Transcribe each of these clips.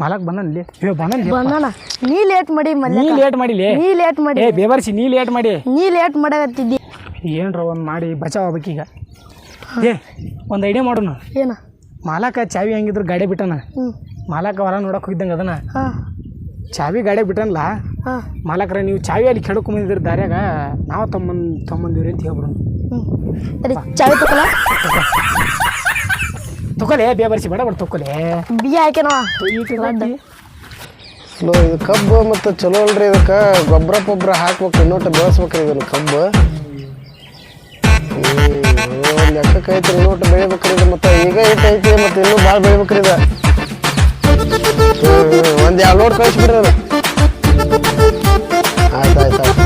ಮಾಲಕ್ ಬಂದನ್ಲಿ ಏ ಬಂದಾನ ನೀ ಲೇಟ್ ಮಾಡಿ ನೀ ಮಲ್ಯ ಲೇಟ್ ಮಾಡಿಲಿ ನೀ ಲೇಟ್ ಮಾಡಿ. ಏ ಬೇಬರ್ಸಿ ನೀ ಲೇಟ್ ಮಾಡಿ. ನೀ ಲೇಟ್ ಮಾಡಕತ್ತಿದ್ದಿ. ಏನ್ರ ಒಂದು ಮಾಡಿ ಬಚಾವ್ ಆಗ್ಬೇಕೀಗ ಏ ಒಂದು ಐಡಿಯಾ ಮಾಡೋಣ. ಏನ? ಮಾಲಕ ಚಾವಿ ಹೆಂಗಿದ್ರು ಗಾಡಿ ಬಿಟ್ಟನ. ಹ್ಞೂ ಮಾಲಕ ಹೊರ ನೋಡಕ್ ಹೋಗಿದ್ದಂಗೆ ಅದನ್ನ ಹಾಂ. ಚಾವಿ ಗಾಡಿ ಬಿಟ್ಟನಲ್ಲ? ಹಾಂ. ಮಾಲಕ್ರ ನೀವು ಚಾವಿ ಅಲ್ಲಿ ಕೆಡ್ಕೊಂಬಂದಿದ್ರ ದಾರ್ಯಾಗ ನಾವು ತಮ್ಮ ತಮ್ಮಂದಿವ್ರಿ ಅಂತ ಹೇಳ್ಬಿಡೋಣ. ಹ್ಞೂ ಸರಿ ಚಾವಿ ತಗೊಳ ತಗೊಲೆ ಬೇಬರ್ಸಿ ಬೇಡ ಬೇಡ ತಗೊಲೆ ಬಿಗಿ ಬಿ ಹಾಕೇನೋ ಇದು ಕಬ್ಬು ಮತ್ತು ಚಲೋ ಅಲ್ರಿ ಇದಕ್ಕೆ. ಗೊಬ್ಬರ ಪೊಬ್ಬರ ಹಾಕ್ಬೇಕು ಇನ್ನೊಟ್ಟು ಬೆಳೆಸ್ಬೇಕ್ರಿ ಇದನ್ನು ಕಬ್ಬು. ಹ್ಮ್, ಲೆಕ್ಕಕ್ಕೆ ಐತ್ರಿ ಇನ್ನೊಟ್ಟು ಬೆಳಿಬೇಕ್ರಿ ಇದು. ಮತ್ತು ಈಗ ಐತೆ ಐತಿ ಮತ್ತು ಇನ್ನೂ ಭಾಳ ಬೆಳಿಬೇಕ್ರಿ ಇದು. ಒಂದು ಎರಡು ಲೋಡ್ ಕಳಿಸ್ಬಿಡ್ರಿ ಅದು ಆಯ್ತು ಆಯ್ತು ಆಯ್ತು.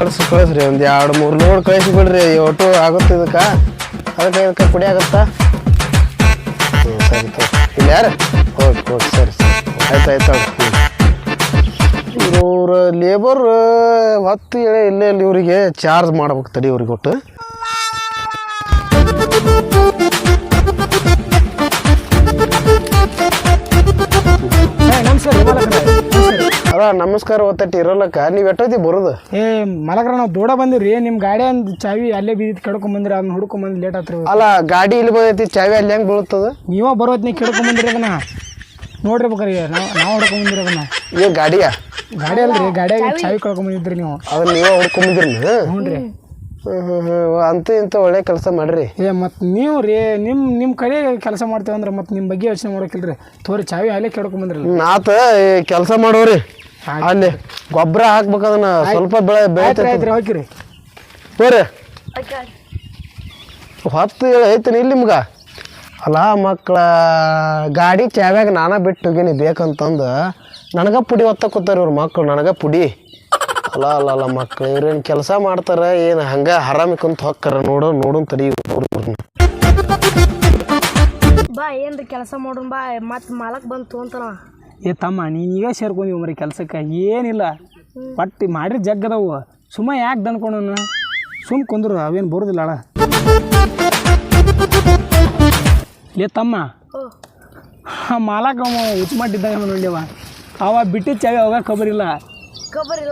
ಕಳಿಸಿ ಕಳಿಸ್ರಿ. ಒಂದು ಎರಡು ಮೂರು ಲೋಡ್ ಕಳಿಸ್ಬಿಡ್ರಿ. ಒಟ್ಟು ಆಗುತ್ತೆ ಇದಕ್ಕೆ. ಅದಕ್ಕೆ ಇದಕ್ಕೆ ಕುಡಿ ಆಗುತ್ತಾ? ಹ್ಞೂ ಸರಿ, ತಗೋ. ಇಲ್ಲಿ ಯಾರು? ಹೋಗಿ ಹೋಗಿ ಸರಿ ಸರಿ. ಆಯ್ತು ಆಯ್ತು ಇವ್ರ ಲೇಬರ್ ಹೊತ್ತು ಎಳೆ ಇಲ್ಲೇ ಇಲ್ಲಿ ಇವರಿಗೆ ಚಾರ್ಜ್ ಮಾಡ್ಬೇಕು ತಡಿ ಇವ್ರಿಗೆ ಒಟ್ಟು. ನಮಸ್ಕಾರ ಒತ್ತಟ್ಟಿ ಇರೋಲಕ್ಕ. ನೀವು ಎಟ್ಟೋತಿ ಬರೋದು? ಏ ಮಲಗ್ರ ನಾವು ದೂಡ ಬಂದಿರಿ ನಿಮ್ಮ ಗಾಡಿ ಅಂದ್ ಚಾವಿ ಅಲ್ಲೇ ಬೀದಿ ಕೆಡ್ಕೊಂಡ್ ಬಂದ್ರಿ ಅದನ್ನ ಹುಡ್ಕೊಂಡ್ ಬಂದ್ ಲೇಟ್ ಆತ್ರಿ ಅಲ್ಲ ಗಾಡಿ ಇಲ್ಲಿ ಬಂದೈತಿ ಚಾವಿ ಅಲ್ಲಿ ಹೆಂಗೆ ಬೀಳ್ತದ ನೀವ ಬರೋತ್ನಿ ಕೆಡ್ಕೊಂಡ್ ಬಂದ್ರಿ ಅದನ್ನ. ನೋಡ್ರಿ ಬೇಕಾರಿ ನಾವು ನಾವು ಹುಡ್ಕೊಂಡ್ ಬಂದಿರಿ ಅದನ್ನ. ಏ ಗಾಡಿಯಾ? ಗಾಡಿ ಅಲ್ರಿ ಗಾಡಿಯಾಗ ಚಾವಿ. ಕಳ್ಕೊಂಡ್ ಬಂದಿದ್ರಿ ನೀವು. ಅದನ್ನ ನೀವೇ ಹುಡ್ಕೊಂಬಂದಿರಿ ಹ್ಞೂ ರೀ ಹ್ಞೂ ಹ್ಞೂ ಹ್ಞೂ ಅಂತೂ ಇಂಥ ಒಳ್ಳೆ ಕೆಲಸ ಮಾಡ್ರಿ. ಏ ಮತ್ತು ನೀವು ರೀ ನಿಮ್ಮ ನಿಮ್ಮ ಕಡೆ ಕೆಲಸ ಮಾಡ್ತೇವೆ ಅಂದ್ರೆ ಮತ್ತು ನಿಮ್ಮ ಬಗ್ಗೆ ಯೋಚನೆ ಮಾಡೋಕಿಲ್ರಿ ತೋರಿ ಚಾವಿ ಅಲ್ಲೇ ಕೆಡ್ಕೊಂಡ್ ಬಂದ್ರಲ್ಲ. ನಾತ ಕೆಲಸ ಮಾಡೋರಿ. ಅಲ್ಲಿ ಗೊಬ್ಬರ ಹಾಕ್ಬೇಕು ಅದನ್ನ ಸ್ವಲ್ಪ ಬೆಳೆ ಆಯ್ತು ಬೆಳಿತೈತಿ. ಆಯ್ತು ರೀ ಬರ್ರಿ ಹೊತ್ತು ಹೇಳಿ ಇಲ್ಲಿ ನಿಮ್ಗೆ. ಅಲ್ಲ ಮಕ್ಕಳ ಗಾಡಿ ಚಾವ್ಯಾಗ ನಾನೇ ಬಿಟ್ಟು ಹೋಗೀನಿ ಬೇಕಂತಂದು ನನಗೆ ಪುಡಿ ಒತ್ತ ಕೂತಾರ ಇವ್ರ ಮಕ್ಕಳು ನನಗೆ ಪುಡಿ. ಅಲ್ಲ ಅಲ್ಲ ಅಲ್ಲ ಮಕ್ಕಳು ಇವ್ರೇನು ಕೆಲಸ ಮಾಡ್ತಾರೆ ಏನು ಹಂಗೆ ಹರಾಮಿ ಕುಂತ ಹೊಕ್ಕಾರ ನೋಡು ನೋಡು ತಡಿ ಇವ್ರನ್ನ ಬಾ ಏನ್ರಿ ಕೆಲಸ ಮಾಡೋಣ ಬಾ ಮತ್ತೆ ಮಾಲಕ್ ಬಂತು ತೊಗೊಂತಾನ ಏ ತಮ್ಮ ನೀನು ಈಗ ಸೇರ್ಕೊಂಡಿವ್ ಮರಿ ಕೆಲ್ಸಕ್ಕೆ. ಏನಿಲ್ಲ ಪಟ್ಟಿ ಮಾಡಿರಿ ಜಗ್ಗದವು. ಸುಮ್ಮ ಯಾಕೆ ದನ್ಕೊಂಡು ಸುಮ್ ಕುಂದ್ರು ಅವೇನು ಬರೋದಿಲ್ಲ ಅಳ ಲೇ ತಮ್ಮ ಮಾಲಕ ಹುಚ್ಚು ಮಾಡಿದ್ದಾಗ ನೋಡ್ಯವ ಅವ ಬಿಟ್ಟಿದ್ದ ಚಾವಿ ಅವಾಗ ಕಬರಿಲ್ಲ ಕಬರಿ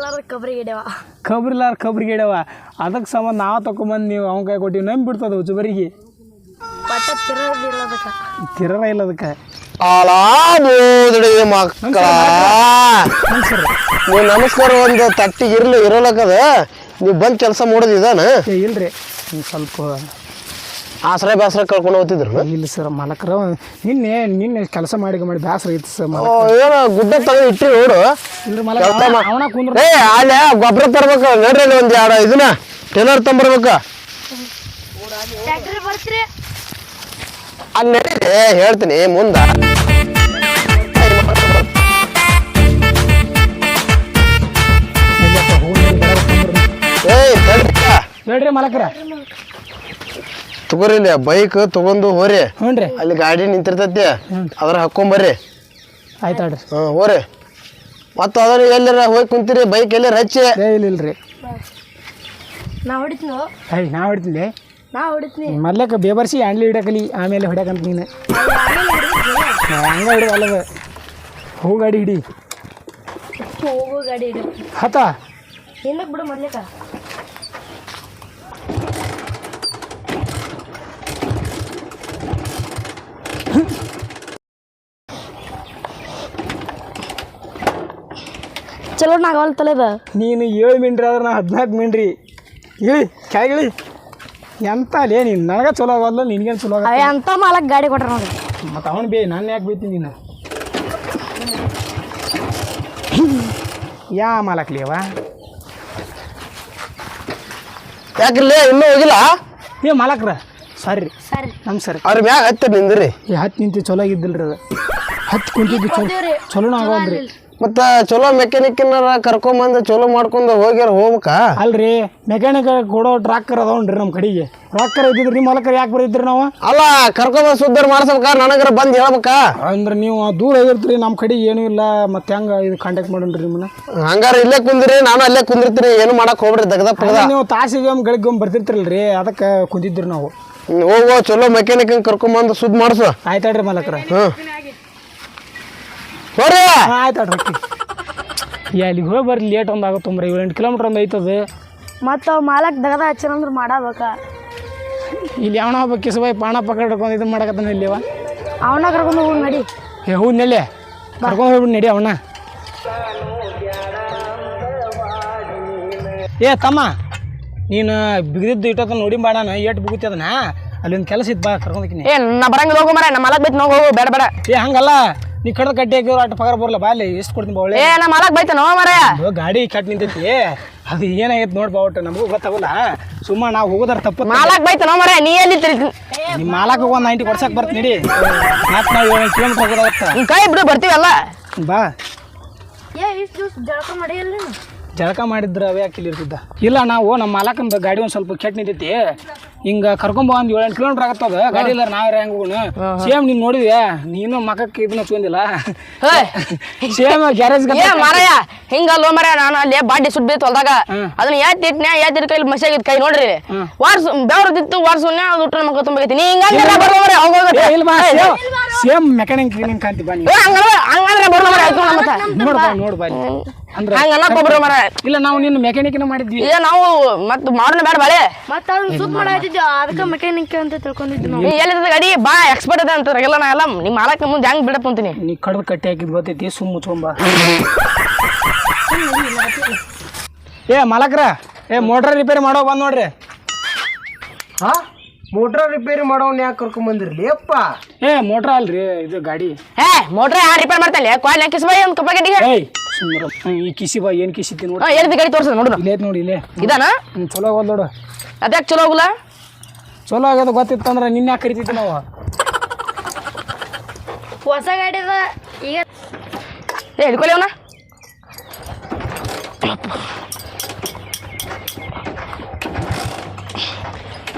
ಇಲ್ಲಾರ ಕಬರಿ ಗಿಡವ ಅದಕ್ಕೆ ಸಂಬಂಧ ನಾವು ತಗೊಂಬಂದು ನೀವು ಅವನ ಕೈ ಕೊಟ್ಟಿವಿ ನಂಬಿ ಬಿಡ್ತದ ಅದಕ್ಕೆ ತಿರರ ಇಲ್ಲ ಅದಕ್ಕೆ ಅಲಾಬೋದ್ರಿ ಮಕ್ಕಳ. ನೀವು ನಮಸ್ಕಾರ ಒಂದು ತಟ್ಟಿಗೆ ಇರ್ಲಿ ಇರೋಲಕ್ಕದ. ನೀವು ಬಂದು ಕೆಲಸ ಮಾಡೋದು ಇದಾನ? ಏ ಇಲ್ರಿ. ಒಂದ್ ಸ್ವಲ್ಪ ಆಸರೆ ಬೇಸರ ಕಳ್ಕೊಂಡು ಹೋಗ್ತಿದ್ರು ಇಲ್ಲ ಸರ್ ಮಾಲಕರ ನಿನ್ನೆ ನಿನ್ನೆ ಕೆಲಸ ಮಾಡಿ ಮಾಡಿ ಬ್ಯಾಸರ ಐತಿ ಸರ್ ಮಾಲಕ ಏನೋ ಗುಡ್ಡ ತಗೊಂಡು ಇಟ್ಟಿ ನೋಡು. ಇಲ್ರಿ ಮಾಲಕ ಕೆಲ್ಸ ಮಾ- ಅವನ ಕುಂದ್ರ ಏ ಅಲ್ಲೇ ಗೊಬ್ಬರ ತರ್ಬೇಕು ನೋಡ್ರಿ ಅಲ್ಲಿ ಒಂದು ಎರಡು ಇದನ್ನ ಟೇಲರ್ ತಂಬರ್ಬೇಕು ಟ್ರ್ಯಾಕ್ಟರ್ ಬರ್ತೀರಿ. ಅಲ್ಲಿ ನಡೀರಿ ಹೇಳ್ತೀನಿ ಮುಂದ. ಹೇಳ್ರಿ ಮಾಲಕರ. ತಗೋರಿ ಇಲ್ಲಿ ಬೈಕ್ ತಗೊಂಡು ಹೋರಿ. ಹ್ಞೂ ರೀ. ಅಲ್ಲಿ ಗಾಡಿ ನಿಂತಿರ್ತೈತಿ. ಅದ್ರ ಹಾಕೊಂಬರ್ರಿ. ಆಯ್ತು ಹಾ ಹಾಂ ಹೋರಿ. ಮತ್ತು ಅದ್ರ ಎಲ್ಲರ ಹೋಗಿ ಕುಂತೀರಿ? ಬೈಕ್ ಎಲ್ಲರ ಹಚ್ಚಿ? ಏ ಇಲ್ಲ ಇಲ್ರಿ ನಾ ಹೊಡಿತೀನಿ? ಅಯ್ಯ ನಾ ಹೊಡಿತೀನಿ ನಾ ಹೊಡಿತೀನಿ. ಮೊದ್ಲಕ್ಕೆ ಬೇಬರ್ಸಿ ಹ್ಯಾಂಡ್ಲಿ ಹಿಡಕಲಿ ಆಮೇಲೆ ಹೊಡ್ಯಾಕಂತ ನೀನು. ಹಂಗ ಹಿಡಿದು ಅಲ್ಲದ ಹೂ ಗಾಡಿ ಹಿಡಿ. ಹೋಗೋ ಗಾಡಿ ಏನಕ್ಕೆ ಬಿಡು ಮೊದ್ಲೇಕ ಚಲೋ ನಾಗವಲ್ ಅದ ನೀನು ಏಳು ಮಿಂಡ್ರಿ ಆದ್ರೆ ನಾ ಹದಿನಾಲ್ಕು ಮಿಂಡ್ರಿ ಇಳಿ ಕೆಳಗಿಳಿ ಎಂತ ಲೇ ನೀನು? ನನಗೆ ಚಲೋ ಆಗಲ್ಲ ನಿನ್ಗೇನು ಚಲೋ ಆಗ ಎಂತ ಅಂತ ಮಾಲಕ್ ಗಾಡಿ ಕೊಟ್ರ ನೋಡಿ. ಮತ್ತೆ ಅವನು ಬೇ ನಾನು ಯಾಕೆ ಬೈತೀನಿ ನೀನು? ಯಾ ಮಾಲಕ್ಲಿ ಅವ? ಯಾಕಿಲ್ಲ ಇನ್ನೂ ಹೋಗಿಲ್ಲ? ಏ ಮಾಲಕ್ರ ಸರಿ. ರೀ ಸರಿ. ನಮ್ಮ ಸರಿ. ಅವ್ರ ಮ್ಯಾಗ ಹತ್ತಿ ನಿಂದ್ರಿ. ಏ ಹತ್ತು ನಿಂತು ಚಲೋ ಆಗಿದ್ದಿಲ್ರಿ ಅದು. ಹತ್ತು ಕುಂತಿದ್ದು ಚಲೋ ಚಲೋ ಚಲೋನ ಆಗವಲ್ರಿ ಮತ್ತು ಚಲೋ ಮೆಕ್ಯಾನಿಕ್ ಕರ್ಕೊಂಬಂದು ಚಲೋ ಮಾಡ್ಕೊಂಡು ಹೋಗ್ಯಾರ ಹೋಗ್ಬೇಕ? ಅಲ್ರಿ ಮೆಕ್ಯಾನಿಕ್ ಕೊಡೋ ಟ್ರಾಕ್ಟರ್ ಅದಾವನ್ರಿ ನಮ್ಮ ಕಡೆಗೆ. ಟ್ರಾಕ್ಟರ್ ಇದ್ದಿದ್ರಿ ನಿಮ್ಮ ಯಾಕೆ ಬರೀದ್ರಿ ನಾವು? ಅಲ್ಲ ಕರ್ಕೊಂಬಂದು ಸುದ್ದಾರ ಮಾಡ್ಸಬೇಕ ನನಗರ ಬಂದು ಹೇಳ್ಬೇಕ? ಅಂದ್ರೆ ನೀವು ದೂರ ಇದಿರ್ತೀರಿ ನಮ್ಮ ಕಡೆ ಏನೂ ಇಲ್ಲ ಮತ್ತೆ ಹೆಂಗೆ ಇದು ಕಾಂಟ್ಯಾಕ್ಟ್ ಮಾಡೋಣ್ರಿ ನಿಮ್ಮನ್ನ? ಹಂಗಾರ ಇಲ್ಲೇ ಕುಂದ್ರಿ ನಾನು ಅಲ್ಲೇ ಕುಂದಿರ್ತೀನಿ ಏನು ಮಾಡಕ್ ಹೋಗ್ಬಿಡ್ರಿ ದಗದ ಪಗದ. ನೀವು ತಾಸಿಗೆ ಒಮ್ಮೆ ಗಳಿಗೆ ಒಮ್ಮೆ ಬರ್ತಿರ್ತಿರಲ್ರಿ ಅದಕ್ಕೆ ಕುಂತಿದ್ರಿ ನಾವು. ಹೋಗೋ ಚಲೋ ಮೆಕ್ಯಾನಿಕ್ ಕರ್ಕೊಂಬಂದು ಸುದ್ ಮಾಡಿಸು. ಆಯ್ತಾಡ್ರಿ ಮಾಲಕರ. ಹ್ಞೂ ಹಾಂ ಆಯ್ತು ಅಲ್ಲಿಗೆ ಹೋಗಿ ಬರ್ರಿ ಲೇಟ್ ಒಂದು ಆಗತ್ತಂಬ್ರಿ ಏಳು ಎಂಟು ಕಿಲೋಮೀಟ್ರ್ ಒಂದು ಐತದ. ಮತ್ತು ಅವು ಮಾಲಕ್ ದಗದ ಹಚ್ಚಿರಂದ್ರೆ ಮಾಡಬೇಕ. ಇಲ್ಲಿ ಯಾವನ ಹಬ್ಬ ಕಿಸಬಾಯಿ ಪಾಣ ಪಕಡ್ಕೊಂಡು ಇದು ಮಾಡಕತ್ತಾನ ಇಲ್ಲಿವ ಅವನ ಕರ್ಕೊಂಡು ಹೋಗಿ ನಡಿ. ಏ ಹೂ ನೆಲೆ ಕರ್ಕೊಂಡು ಹೋಗ್ಬಿಟ್ಟು ನಡಿ ಅವನ. ಏ ತಮ್ಮ ನೀನು ಬಿಗಿದಿದ್ದು ಇಟ್ಟ ನೋಡಿ ಬಾಡಣ ಏಟ್ ಬಿಗುತ್ತಿ ಅದನ್ನ. ಅಲ್ಲೊಂದು ಕೆಲಸ ಇತ್ತು ಬಾ ಕರ್ಕೊಂಡೋಗಿನಿ ಏ ನಾ ಬರಂಗಿಲ್ಲ ಹೋಗು ಮರ ನಮ್ಮ ಮಾಲಕ್ ಬಿಟ್ಟು ನೋವು ಹೋಗು ಬೇಡ ಬೇಡ. ಏ ಹಂಗಲ್ಲ. ನೀ ಕಡದ ಕಟ್ಟಿ ಹಾಕಿದ್ರು ಅಷ್ಟು ಪಗಾರ ಬರಲ್ಲ ಬಾಲಿ ಎಷ್ಟು ಕೊಡ್ತೀನಿ ಬಾಳೆ ಒಳ್ಳೆ. ಏ ನಮ್ಮ ಮಾಲಕ್ ಬೈತ ನೋ ಮರ ಗಾಡಿ ಕಟ್ ನಿಂತೈತಿ. ಅದು ಏನಾಗೈತೆ ನೋಡ್ಬಾ ಒಟ್ಟು ನಮಗೂ ಗೊತ್ತಾಗಲ್ಲ. ಸುಮ್ಮ ನಾವು ಹೋಗೋದಾರ ತಪ್ಪು. ಮಾಲಕ್ ಬೈತ ನೋ ಮರ ನೀ ಎಲ್ಲಿ ನಿಮ್ ನಿಮ್ಮ ಒಂದ್ ಒಂದು ನೈಂಟಿ ಕೊಡ್ಸಕ್ ಬರ್ತೀನಿ ನಡಿ. ಮತ್ತೆ ನಾವು ಏಳು ಕಿಲೋಮೀಟರ್ ಹೋಗೋದಾಗತ್ತ. ಕೈ ಬಿಡು ಬರ್ತೀವಲ್ಲ? ಬಾ. ಏ ಇಷ್ಟು ದಿವ್ಸ ಜಳಕ ಮಾಡಿಯಲ್ಲ ಜಳಕ ಮಾಡಿದ್ರೆ ಅವೇ ಇರ್ತಿದ್ದ. ಇಲ್ಲ ನಾವು ನಮ್ಮ ಮಾಲಕನ ಗಾಡಿ ಒಂದು ಸ್ವಲ್ಪ ಕೆಟ್ಟ ನಿಂತೈತಿ. ಹಿಂಗ ಕರ್ಕೊಂಬ ಒಂದು ಏಳೆಂಟು ಕಿಲೋಮೀಟ್ರ್ ಆಗತ್ತದ ಗಾಡಿ ಇಲ್ಲ ನಾವೇ ಹೆಂಗ್ ಹೋಗೋಣ? ಸೇಮ್ ನೀನು ನೋಡಿದ್ಯಾ? ನೀನು ಮಕಕ್ಕೆ ಇದನ್ನ ಹಚ್ಕೊಂಡಿಲ್ಲ. ಸೇಮ್ ಗ್ಯಾರೇಜ್ ಮಾರಾಯ ಹಿಂಗ ಲೋ ಮರ ನಾನು ಅಲ್ಲಿ ಬಾಡಿ ಸುಡ್ ಬೀತ್ ಹೊಲ್ದಾಗ. ಅದನ್ನ ಯಾತ್ ಇಟ್ನ್ಯಾ ಯಾತ್ ಇಟ್ ಕೈಲಿ ಮಸಾಗಿದ್ ಕೈ ನೋಡ್ರಿ. ವಾರ್ಸ್ ಬೆವ್ರದಿತ್ತು ವಾರ್ಸ್ ಅದು ಉಟ್ಟ ಮಕ್ಕ ತುಂಬೈತಿ ನೀ ಹಿಂಗ ಬರ್ಲ ಮರ ಹೋಗೋಗತ್ತೆ ಇಲ್ಲ ಬಾ ಸೇಮ್ ಮೆಕ್ಯಾನಿಕ್ ಕ್ಲೀನಿಂಗ್ ಕಾಂತಿ ಬನ್ನಿ ಹಂಗಂದ್ರೆ ಬರ್ಲ ಮರ ಆಯ್ತು ನಮ್ಮ ಅಂದ್ರೆ ಹಂಗಲ್ಲ ಕೊಬ್ರು ಮರ. ಇಲ್ಲ ನಾವು ನಿನ್ನ ಮೆಕ್ಯಾನಿಕ್ನ ಮಾಡಿದ್ವಿ. ಏ ನಾವು ಮತ್ ಮಾಡೋಣ ಬೇಡ ಬಾಳೆ. ಮತ್ತು ಅದನ್ನ ಸುತ್ತ ಮಾಡಾತಿದ್ದೆ ಅದಕ್ಕೆ ಮೆಕ್ಯಾನಿಕ್ ಅಂತ ತಿಳ್ಕೊಂಡಿದ್ವಿ ನಾವು. ನೀ ಗಾಡಿ? ಬಾ ಎಕ್ಸ್ಪರ್ಟ್ ಅದ ಅಂತ ಎಲ್ಲ ನಾ ಎಲ್ಲ ನಿಮ್ಮ ಮಾಲಕ್ ಮುಂದೆ ಹೆಂಗ್ ಬಿಡಪ್ಪ ಅಂತೀನಿ ನೀ ಕಡ್ದು ಕಟ್ಟಿ ಹಾಕಿದ್ ಗೊತ್ತೈತಿ ಸುಮ್ಮ ಮುಚ್ಕೊಂಬ ಏ ಮಾಲಕ್ರ ಏ ಮೋಟ್ರ್ ರಿಪೇರಿ ಮಾಡೋ ಬಂದ್ ನೋಡ್ರಿ. ಹಾ? ಮೋಟ್ರ್ ರಿಪೇರಿ ಮಾಡೋನ್ ಯಾಕೆ ಕರ್ಕೊಂಡ್ ಬಂದಿರ್ಲಿ? ಅಪ್ಪ ಏ ಮೋಟ್ರ್ ಅಲ್ರಿ ಇದು ಗಾಡಿ. ಏ ಮೋಟ್ರ್ ಯಾರು ರಿಪೇರ್ ಮಾಡ್ತಾನೆ ಕ್ವಾಲ್ ಕಿಸ್ ಬೈ ಒಂದು ಕಪ್ಪ ಗಡ್ಡಿಗೆ ಏಯ್ ಸುಮ್ಮನೆ ಈ ಕಿಸಿ ಬಾ ಕಿಸಿ ಕಿಸಿತಿ ನೋಡಿ. ಎಲ್ಲಿ ಗಾಡಿ ತೋರ್ಸದ ನೋಡು. ಇಲ್ಲೇ ಐತ್ ನೋಡಿ ಇಲ್ಲೇ. ಇದಾನ? ಚಲೋ ಆಗೋದು ನೋಡು. ಅದ್ಯಾಕ್ ಚಲೋ ಆಗಲ್ಲ? ಚಲೋ ಆಗ್ಯದ ಗೊತ್ತಿತ್ತಂದ್ರ ನಿನ್ನ ಯಾಕೆ ಕರಿತಿದ್ವಿ ನಾವು? ಹೊಸ ಗಾಡಿ ಅದ. ಈಗ ಏ ಹಿಡ್ಕೊಳ್ಳಿ ಅವನ.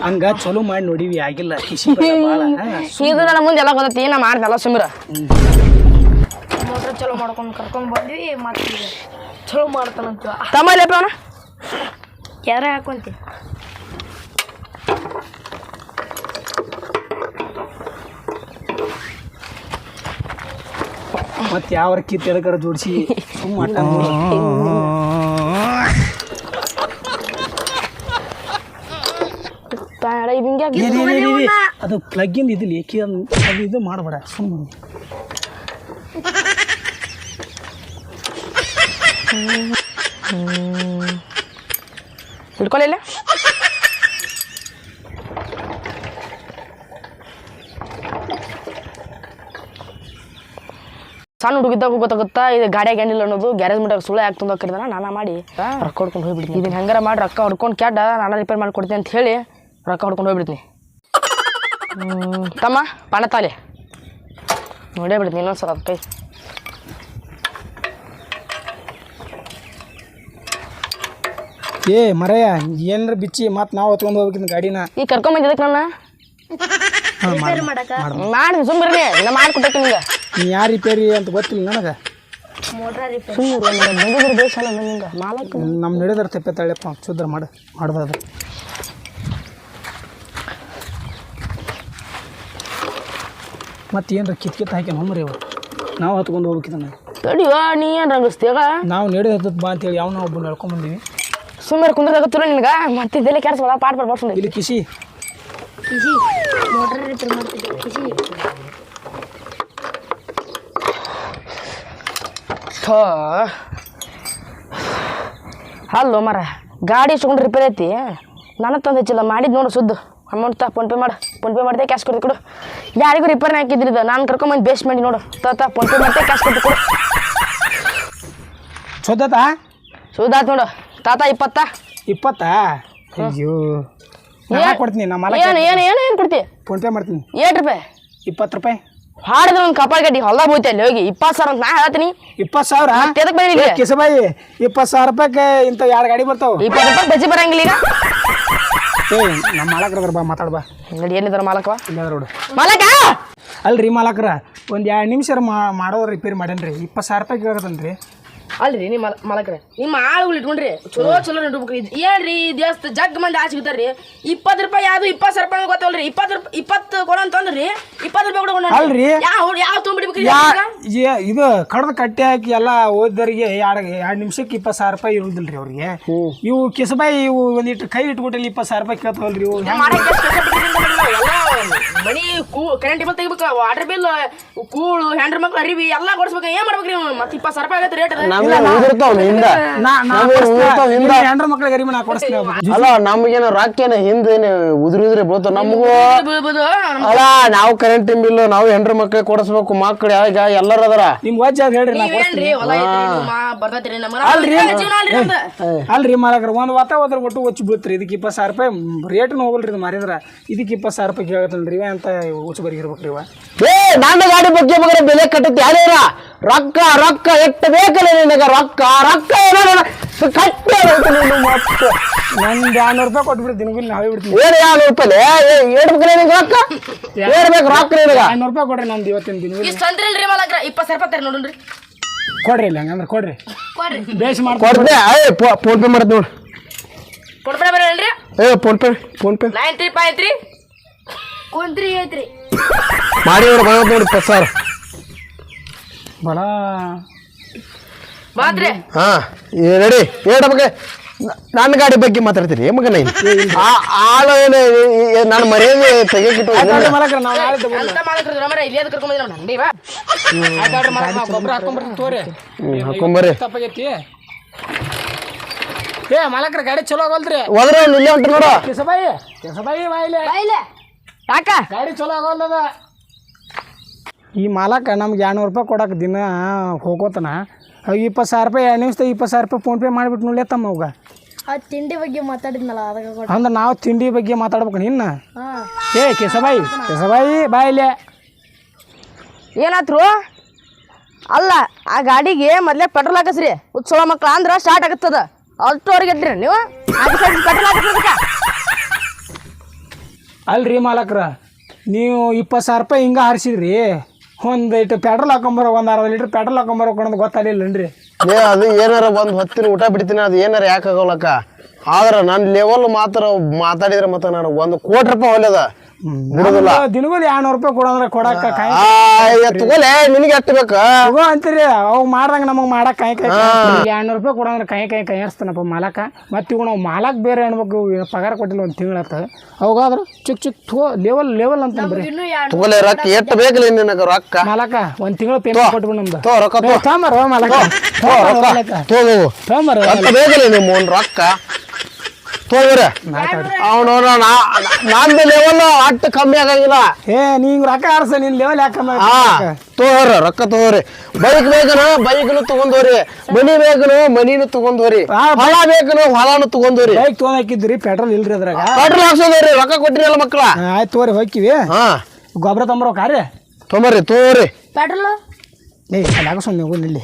ಹಂಗ ಚಲೋ ಮಾಡಿ ನೋಡಿವಿ ಆಗಿಲ್ಲ. ಕಿಸಿ ಭಾಳ ಇದು ನನ್ನ ಮುಂದೆ ಎಲ್ಲ ಗೊತ್ತೈತಿ ನಾ ಮಾಡ್ದಲ್ಲ ಸುಮಿರ ಚಲೋ ಮಾಡ್ಕೊಂಡು ಕರ್ಕೊಂಡು ಬಂದ್ವಿ ಮತ್ತೆ ಚಲೋ ಮಾಡ್ತಾನಂತೀವ ತಮ್ಮ ಲೇಪ ಅವನ ಯಾರ ಹಾಕೊಂತಿ? ಮತ್ತೆ ಯಾವ ಕಿತ್ತು ಎದಕರ ಜೋಡಿಸಿ? ಸುಮ್ಮನೆ ಅದು ಪ್ಲಗ್ಗಿಂದ ಇದಿಲ್ಲ ಅದು ಇದು ಮಾಡಬೇಡ ಸುಮ್ಮನೆ ಹಿಡ್ಕೊಳ್ಳಿ ಇಲ್ಲ ಸಣ್ಣ ಹುಡುಗಿದ್ದಾಗ ಗೊತ್ತಾಗುತ್ತಾ? ಇದು ಗಾಡಿಯಾಗ ಏನಿಲ್ಲ ಅನ್ನೋದು? ಗ್ಯಾರೇಜ್ ಮಟ್ಟಾಗ ಸುಳ್ಳು ಯಾಕೆ ತುಂಬ ಕರಿದಾನ ನಾನ ಮಾಡಿ. ರೊಕ್ಕ ಹೊಡ್ಕೊಂಡು ಹೋಗ್ಬಿಡ್ತೀನಿ. ಇದನ್ನ ಹೆಂಗಾರ ಮಾಡಿ ರೊಕ್ಕ ಹೊಡ್ಕೊಂಡು ಕ್ಯಾಡ ನಾನು ರಿಪೇರ್ ಮಾಡಿಕೊಡ್ತೀನಿ ಅಂತ ಹೇಳಿ ರೊಕ್ಕ ಹೊಡ್ಕೊಂಡು ಹೋಗ್ಬಿಡ್ತೀನಿ. ತಮ್ಮ ಪಾನ ತಾಲೆ ನೋಡೇ ಬಿಡ್ತೀನಿ ಇನ್ನೊಂದು ಸಲ ಕೈ ಏ ಮರಯ್ಯ ಏನ್ರ ಬಿಚ್ಚಿ ಮತ್ ನಾವು ಹೊತ್ಕೊಂಡು ಹೋಗ್ಬೇಕಿನ ಗಾಡಿನ? ಈ ಕರ್ಕೊಂಡ್ ಬಂದಿದ್ದಕ್ಕೆ ನನ್ನ? ಮಾಡಿ ಸುಮ್ಮನೆ ನಾ ಮಾಡ್ಕೊಟ್ಟೆ ನಿಂಗೆ ನೀ ಯಾರು ರಿಪೇರಿ ಅಂತ ಗೊತ್ತಿಲ್ಲ ನನಗೆ? ನಮ್ ನಡೆದ್ರ ಸುಮ್ಮನೆ ಬಂದಿದ್ರೆ ದೇಶ ಅಲ್ಲ ಮಾಲಕ್. ನಮ್ಮ ನಡೆದಾರ ತೆಪ್ಪೆ ತಳೆಯಪ್ಪ ಶುದ್ರ ಮಾಡು ಮಾಡ್ದದ ಮತ್ತೆ ಏನ್ರ ಕಿತ್ ಕಿತ್ ಹಾಕಿ ಹೊಮ್ಮರಿ ಅವ ನಾವು ಹತ್ಕೊಂಡು ಹೋಗ್ಬೇಕಿದನ್ನ ತಡಿಯೋ ನೀ ಏನು ರಂಗಿಸ್ತೀಗ ನಾವು ನಡೆದ ಬಾ ಅಂತೇಳಿ ಯಾವ ನಾವು ಒಬ್ಬನ ಹೇಳ್ಕೊಂಬಂದೀವಿ ಸುಮ್ಮನೆ ಕುಂದ್ರದಾಗತ್ತಿಲ್ಲ ನಿನಗ? ಮತ್ತೆ ಇದೆಲ್ಲ ಕೆಲಸ ಒಳ ಪಾಟ್ ಬರ್ಬೋದು ಸುಮ್ಮನೆ ಇಲ್ಲಿ ಕಿಸಿ. ಕಿಸಿ. ಮೋಟ್ರ್ ರಿಪೇರ್ ಮಾಡ್ತಿದ್ದೆ. ಕಿಸಿ. ಥೋ. ಅಲ್ಲೋ ಮರ ಗಾಡಿ ಇಸ್ಕೊಂಡು ರಿಪೇರ್ ಐತಿ. ನನ್ನ ತಂದು ಹೆಚ್ಚಿಲ್ಲ ಮಾಡಿದ್ ನೋಡು ಸುದ್ದು. ಅಮೌಂಟ್ ತಾ ಫೋನ್ಪೇ ಮಾಡು. ಫೋನ್ಪೇ ಮಾಡಿದೆ ಕ್ಯಾಶ್ ಕೊಡ್ತಿ ಕೊಡು. ಯಾರಿಗೂ ರಿಪೇರ್ ಹಾಕಿದ್ರಿ ಇದು. ನಾನು ಕರ್ಕೊಂಬಂದು ಬೇಸ್ಟ್ ಮಾಡಿ ನೋಡು. ತಾ ತಾ ಫೋನ್ಪೇ ಮಾಡಿದೆ ಕ್ಯಾಶ್ ಕೊಡ್ತಿ ಕೊಡು. ಸುದ್ದಾತ ಸುದ್ದಾತ್ ನೋಡು. ತಾತ ಇಪ್ಪತ್ತ? ಇಪ್ಪತ್ತಾ? ಅಯ್ಯೋ. ನಾ ಕೊಡ್ತೀನಿ? ನಮ್ಮ ಮಾಲಕ್ ಏನು ಏನು ಏನು ಏನು ಕೊಡ್ತಿ? ಫೋನ್ ಪೇ ಮಾಡ್ತೀನಿ. ಏಟ್ ರೂಪಾಯಿ. ಇಪ್ಪತ್ತು ರೂಪಾಯಿ. ಹಾಡಿದ್ರೆ ಒಂದು ಕಪಾಳ ಗಡ್ಡಿ ಹೊಲ್ದಾಗ ಹೋಯ್ತೆ ಅಲ್ಲಿ ಹೋಗಿ. ಇಪ್ಪತ್ತು ಸಾವಿರ ಅಂತ ನಾ ಹೇಳ್ತೀನಿ. ಇಪ್ಪತ್ತು ಸಾವಿರ? ಮತ್ತೆ ಎದಕ್ಕೆ ಬಂದಿಲ್ಲ ಈಗ? ಕಿಸಬಾಯಿ ಇಪ್ಪತ್ತು ಸಾವಿರ ರೂಪಾಯಿಗೆ ಇಂಥ ಎರಡು ಗಾಡಿ ಬರ್ತಾವ. ಇಪ್ಪತ್ತು ರೂಪಾಯಿ ಬಜ್ಜಿ ಬರಂಗಿಲ್ಲ ಈಗ? ಏ ನಮ್ಮ ಮಾಲಕ್ರ ಬಾ ಮಾತಾಡ್ ಬಾ. ನೋಡಿ ಏನಿದಾರ ಮಾಲಕವಾ? ಇಲ್ಲ ಮಾಲಕ! ಅಲ್ರಿ ಮಾಲಕ್ರ ಒಂದು ಎರಡು ನಿಮಿಷ ಮಾಡೋ ರಿಪೇರಿ ಮಾಡೇನ್ರಿ ಇಪ್ಪತ್ತು ಸಾವಿರ ರೂಪಾಯಿ ಕೇಳತ್ತನ್ರಿ ಅಲ್ರಿ ನಿಮ್ಮ ಮಲಕ್ರೆ ನಿಮ್ಮ ಆಳುಗಳು ಇಟ್ಕೊಂಡ್ರಿ. ಚಲೋ ಚಲೋ ನಡ್ಬೇಕು ಇದು ಏನ್ರಿ ದೇವಸ್ಥ ಜಗ್ ಮಂದಿ ಆಚೆ ಸಿಗ್ತಾರ್ರಿ ಇಪ್ಪತ್ತು ರೂಪಾಯಿ ಯಾವ್ದು ಇಪ್ಪತ್ತು ಸಾವಿರ ರೂಪಾಯಿ ಗೊತ್ತಲ್ರಿ. ಇಪ್ಪತ್ತು ರೂಪಾಯಿ ಇಪ್ಪತ್ತು ಕೊಡ ಅಂತಂದ್ರಿ ಇಪ್ಪತ್ತು ರೂಪಾಯಿ ಕೊಡೋಣ. ಅಲ್ರಿ? ಯಾವ ಯಾವ ತೊಗೊಂಡ್ಬಿಡ್ಬೇಕ್ರಿ ಇದು ಕಡದ ಕಟ್ಟಿ ಹಾಕಿ ಎಲ್ಲ ಓದಿದವರಿಗೆ ಎರಡು ಎರಡು ನಿಮಿಷಕ್ಕೆ ಇಪ್ಪತ್ತು ಸಾವಿರ ರೂಪಾಯಿ ಇರುದಿಲ್ಲ ರೀ ಅವ್ರಿಗೆ ಇವು ಕಿಸಬಾಯಿ ಇವು ಒಂದಿಟ್ಟು ಕೈ ಇಟ್ಬಿಟ್ಟಲ್ಲಿ ಇಪ್ಪತ್ತು ಸಾವಿರ ರೂಪಾಯಿ ಕೇಳ್ತಾವಲ್ರಿ ಇವು. ಮನಿ ಕೂ ಕರೆಂಟ್ ಬಿಲ್ ತೆಗಿಬೇಕು ವಾಟರ್ ಬಿಲ್ ಕೂಳು ಹೆಂಡ್ರ ಮಕ್ಳು ಅರಿವಿ ಎಲ್ಲ ಕೊಡ್ಸ್ಬೇಕು ಏನ್ ಮಾಡ್ಬೇಕು ನೀವು? ಮತ್ತೆ ಇಪ್ಪತ್ತು ಸಾವಿರ ರೂಪಾಯಿ ಆಗತ್ತೆ ರೇಟ್ ಹೆಂಡ್ರ ಮಕ್ಳಿಗೆ ಅರಿವಿ ನಾ ಕೊಡಿಸ್ತೀನಿ. ಅಲ್ಲ ನಮ್ಗೇನು ರೊಕ್ಕೇನು ಹಿಂದೇನು ಉದುರಿ ಉದುರಿ ಬೀಳ್ತಾವ? ನಮಗೂ ಅಲ್ಲ ನಾವು ಕರೆಂಟ್ ಬಿಲ್ ನಾವು ಹೆಂಡ್ರ ಮಕ್ಳಿಗೆ ಕೊಡಿಸ್ಬೇಕು ಮಕ್ಳು ಯಾವಾಗ ಎಲ್ಲರ ಅದರ? ನಿಮ್ಗೆ ವಜ್ಜ ಅದ್ ಹೇಳ್ರಿ ಅಲ್ರಿ. ಅಲ್ರಿ ಮಾಲಕ್ರ ಒಂದ್ ವಾತ ಹೋದ್ರ ಒಟ್ಟು ಒಚ್ಚಿ ಬೀಳ್ತ್ರಿ. ಇದಕ್ಕೆ ಇಪ್ಪತ್ತು ಸಾವಿರ ರೂಪಾಯಿ ರೇಟ್ ಹೋಗಲ್ರಿ ಇದು ಮಾರಿದ್ರ. ಇದಕ್ಕೆ ಇಪ್ಪತ್ತು ಸಾವಿರ ರೂಪಾಯಿ ಕೇಳತ್ತಲ್ರಿ ಇವ ಅಂತ ಇರ್ಬೇಕ್ರಿ ಇವ? ಏ ನನ್ನ ಗಾಡಿ ಬಗ್ಗೆ ಮಗನ ಬೆಲೆ ಕಟ್ಟುತ್ತೆ ಯಾರೇನ? ರೊಕ್ಕ ರೊಕ್ಕ ಎಷ್ಟು ಬೇಕಲ್ಲ ನಿನಗ? ರೊಕ್ಕ ರೊಕ್ಕ ಕಟ್ಟಿ ಮತ್ತೆ. ನಂದು ಎರಡ್ನೂರು ರೂಪಾಯಿ ದಿನಗೂಲಿ ನಾವೇ ಬಿಡ್ತೀನಿ ಏನ್ ಯಾವ ರೂಪಾಯಿ? ಏಡ್ಬೇಕಲ್ಲ ನಿನಗೆ ರೊಕ್ಕ? ಏಡ್ಬೇಕು ರೊಕ್ಕ ನಿನಗ? ಎರಡ್ನೂರು ರೂಪಾಯಿ ಕೊಡ್ರಿ ನಂದು ಇವತ್ತಿನ ದಿನಗೂಲಿ. ಇಷ್ಟು ಅಂದ್ರಿಲ್ರಿ ಮಲಗ್ರ ಇಪ್ಪತ್ತು ಸಾವಿರ ರೂಪಾಯಿ ನೋಡ್ರಿ ಕೊಡ್ರಿ ಇಲ್ಲ ಹಂಗಂದ್ರೆ ಕೊಡ್ರಿ. ಬೇಸ್ ಮಾಡ್ಕೊಡ್ರಿ ಕೊಡ್ದೆ ಏ ಫೋನ್ ಪೇ ಮಾಡ್ತೀನಿ ನೋಡು. ಕೊಡ್ಬೇಡ ಬರಲ್ರಿ ಏ PhonePe PhonePe. Nine three five three. ಕುಂತ್ರಿ ಐತ್ರಿ ಮಾಡಿ ನೋಡು ಬಂದ ನೋಡಿ ಸರ್ ಬಡ ಬಲ. ಬಾತ್ರಿ ಹಾ ರೆಡಿ ಏಡ ಬಗ್ಗೆ ನನ್ನ ಗಾಡಿ ಬಗ್ಗೆ ಮಾತಾಡ್ತೀರಿ ಮಗನ. ಆಳ ಏನು ನಾನು ಮರ್ಯಾದೆ ತೆಗಿಕಿಟ್ಟು ಮಾಲಕ್ರ ನಾವು ನಾಳೆ ಅಂತ ಮಾಡಕ್ರಿ ರಮರ ಇಲ್ಲಿ ಅದಕ್ಕೆ ಕರ್ಕೊಂಡ್ ಬಂದಿರ ಬಾ. ಆಯ್ತಾಡ್ರಿ ಮಾಲಕ್ರ ನಾವು ಗೊಬ್ಬರ ತೋರಿ. ಹಾಕೊಂಬರ್ರಿ. ತಪ್ಪಾಗೈತಿ ಏ ಮಾಲಕ್ರ ಗಾಡಿ ಚಲೋ ಆಗಲ್ರಿ ಹೋದ್ರೆ ಇಲ್ಲೇ ಉಂಟು ನೋಡು. ಕೆಸಬಾಯಿ ಕೆಸಬಾಯಿ ಬಾಯಿಲೆ ಯಾಕ? ಗಾಡಿ ಚಲೋ ಆಗಲ್ಲದ ಈ ಮಾಲಕ ನಮ್ಗೆ ಎರಡ್ನೂರು ರೂಪಾಯಿ ಕೊಡಕ್ಕೆ ದಿನ ಹೋಗೋತನ ಇಪ್ಪತ್ತು ಸಾವಿರ ರೂಪಾಯಿ ಎರಡು ನಿಮಿಷ ಇಪ್ಪತ್ತು ಸಾವಿರ ರೂಪಾಯಿ ಫೋನ್ಪೇ ಮಾಡಿಬಿಟ್ಟು ನೋಡ್ಲೇ ತಮ್ಮ ಅವಾಗ. ಆ ತಿಂಡಿ ಬಗ್ಗೆ ಮಾತಾಡಿದ್ನಲ್ಲ ಅದಾಗ ಅಂದ್ರೆ ನಾವು ತಿಂಡಿ ಬಗ್ಗೆ ಮಾತಾಡ್ಬೇಕು ನಿನ್ನ. ಹಾ. ಏ ಕೆಸಬಾಯಿ ಕೆಸಬಾಯಿ ಬಾಯಿಲೆ ಏನಾತ್ರು? ಅಲ್ಲ ಆ ಗಾಡಿಗೆ ಮೊದ್ಲೇ ಪೆಟ್ರೋಲ್ ಹಾಕಸ್ರಿ. ಉತ್ಸವ ಮಕ್ಳು ಅಂದ್ರೆ ಸ್ಟಾರ್ಟ್ ಆಗತ್ತದ. ಅಷ್ಟು ಅವ್ರಿಗೆ ಇದ್ರಿ ನೀವು ಪೆಟ್ರೋಲ್ ಹಾಕಸ್ರಿ ಅಲ್ರಿ ಮಾಲಕ್ರ, ನೀವು ಇಪ್ಪತ್ತು ಸಾವಿರ ರೂಪಾಯಿ ಹಿಂಗೆ ಹಾರಿಸಿದ್ರಿ. ಒಂದು ಇಟ್ಟು ಪೆಟ್ರೋಲ್ ಹಾಕೊಂಬರ, ಒಂದು ಅರ್ಧ ಲೀಟ್ರ್ ಪೆಟ್ರೋಲ್ ಹಾಕೊಂಬರೋ ಕೊಡೋದು ಗೊತ್ತಾಗಲಿಲ್ಲನ್ರಿ. ಏ ಅದು ಏನಾರ ಒಂದು ಹೊತ್ತಿನ ಊಟ ಬಿಡ್ತೀನಿ, ಅದು ಏನಾರ ಯಾಕೆ ಆಗೋಲಕ್ಕ ಆದ್ರೆ ನನ್ನ ಲೆವೆಲ್ ಮಾತ್ರ ಮಾತಾಡಿದ್ರೆ ಮತ್ತೆ ನಾನು ಒಂದು ಕೋಟಿ ರೂಪಾಯಿ ಹೊಲ್ಯದ. ಬಿಡುದಿಲ್ಲ ದಿನಗಳು ಎರಡ್ನೂರು ರೂಪಾಯಿ ಕೊಡಂದ್ರೆ ಕೊಡಕ್ಕ ಕಾಯಿ ಆ ತಗೋಲೆ ನಿನಗೆ ಎಷ್ಟು ಬೇಕು? ತಗೋ ಅಂತೀರಿ ಅವ್ ಮಾಡ್ದಂಗ ನಮಗೆ ಮಾಡಕ್ ಕಾಯಿ ಕಾಯಿ ಎರಡ್ನೂರು ರೂಪಾಯಿ ಕೊಡಂದ್ರೆ ಕಾಯಿ ಕಾಯಿ ಕೈ ಹರಿಸ್ತಾನಪ್ಪ ಮಾಲಕ. ಮತ್ತೆ ಇವು ನಾವು ಮಾಲಕ್ ಬೇರೆ ಅನ್ಬೇಕು ಇವ್ ಪಗಾರ ಕೊಟ್ಟಿಲ್ಲ ಒಂದು ತಿಂಗಳತ್ತ ಅವಾದ್ರ ಚಿಕ್ ಚಿಕ್ ತೋ ಲೆವೆಲ್ ಲೆವೆಲ್ ಅಂತ ಬರೀ ತಗೋಲೆ ರೊಕ್ಕ ಎಷ್ಟು ಬೇಕಲ್ಲ ನಿನಗೆ ರೊಕ್ಕ? ಮಾಲಕ ಒಂದ್ ತಿಂಗಳ ಪೇಮೆಂಟ್ ಕೊಟ್ಬಿಡು ನಮ್ದು. ತೋ ರೊಕ್ಕ ತೋ. ತೊಂಬರ ಮಾಲಕ. ತೋ ರೊಕ್ಕ. ತೋ ಬೇಕಲ್ಲ ನಿಮ್ಮ ಒಂದು ರೊಕ್ಕ? ತೋಗ್ರೆ ಅವನು ನಂದು ಲೆವೆಲ್ ಅಟ್ಟು ಕಮ್ಮಿ ಆಗಂಗಿಲ್ಲ. ಏ ನೀ ಹಿಂಗ್ ರೊಕ್ಕ ಆಡ್ಸ ನಿನ್ ಲೆವೆಲ್ ಯಾಕಮ್ಮ ಹಾ ತೋರ ರೊಕ್ಕ? ತಗೋರಿ ಬೈಕ್ ಬೇಕನು ಬೈಕ್ನು ತಗೊಂಡೋರಿ ಮನಿ ಬೇಕನು ಮನಿನು ತಗೊಂಡೋರಿ ಹೊಲ ಬೇಕನು ಹೊಲನು ತಗೊಂಡೋರಿ ಬೈಕ್ ತೊಗೊಂಡ್ ಹಾಕಿದ್ರಿ ಪೆಟ್ರೋಲ್ ಇಲ್ರಿ ಅದ್ರಾಗ? ಪೆಟ್ರೋಲ್ ಹಾಕ್ಸೋದ್ರಿ ರೊಕ್ಕ ಕೊಟ್ಟಿರಿ ಅಲ್ಲ ಮಕ್ಕಳ ಆಯ್ತು ತೋರಿ ಹೋಗ್ತೀವಿ. ಹಾ. ಗೊಬ್ಬರ ತೊಂಬರೋ ಕಾರ್ಯ ತೊಂಬರ್ರಿ ತೋರಿ ಪೆಟ್ರೋಲ್? ಏ ಹಾಕಸ್ಕೊಂಡು ನೀವು ಇಲ್ಲಿ